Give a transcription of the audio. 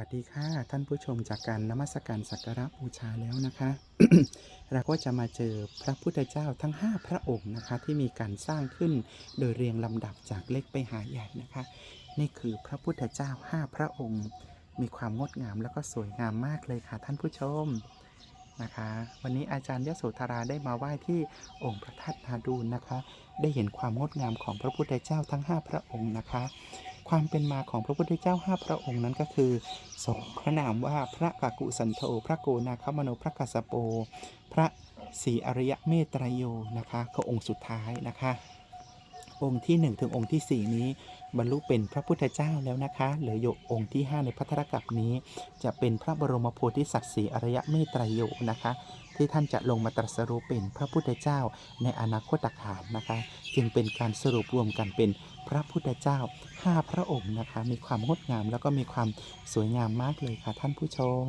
สวัสดีค่ะท่านผู้ชมจากการนมัสการสักการะบูชาแล้วนะคะ เราก็จะมาเจอพระพุทธเจ้าทั้ง 5 พระองค์นะคะ ที่มีการสร้างขึ้นโดยเรียงลำดับจากเล็กไปหาใหญ่นะคะ นี่คือพระพุทธเจ้า 5 พระองค์ มีความงดงามแล้วก็สวยงามมากเลยค่ะท่านผู้ชมนะคะ วันนี้อาจารย์ยโสธราได้มาไหว้ที่องค์พระธาตุนาดูนนะคะ ได้เห็นความงดงามของพระพุทธเจ้าทั้ง 5 พระองค์นะคะ ความเป็นมาของพระพุทธเจ้าห้าพระองค์นั้นก็คือทรงพระนามว่าพระกากุสันโธพระโกนาคมโนพระกัสสโป พระศรีอริยเมตไตรโยนะคะก็องค์สุดท้ายนะคะ องค์ที่ 1 ถึงองค์ทีสี่ 4 นี้ บรรลุเป็นพระพุทธเจ้าแล้วนะคะเหลืออยู่องค์ที่ 5 ในพัทธกัปนี้ จะเป็นพระบรมโพธิสัตว์ศรีอริยเมตไตรโยนะคะ ที่ท่านจะลงมาตรัสรู้เป็นพระพุทธเจ้าในอนาคตการนะคะ จึงเป็นการสรุปรวมกันเป็นพระพุทธเจ้า 5 พระองค์นะคะ มีความงดงามแล้วก็มีความสวยงามมากเลยค่ะท่านผู้ชม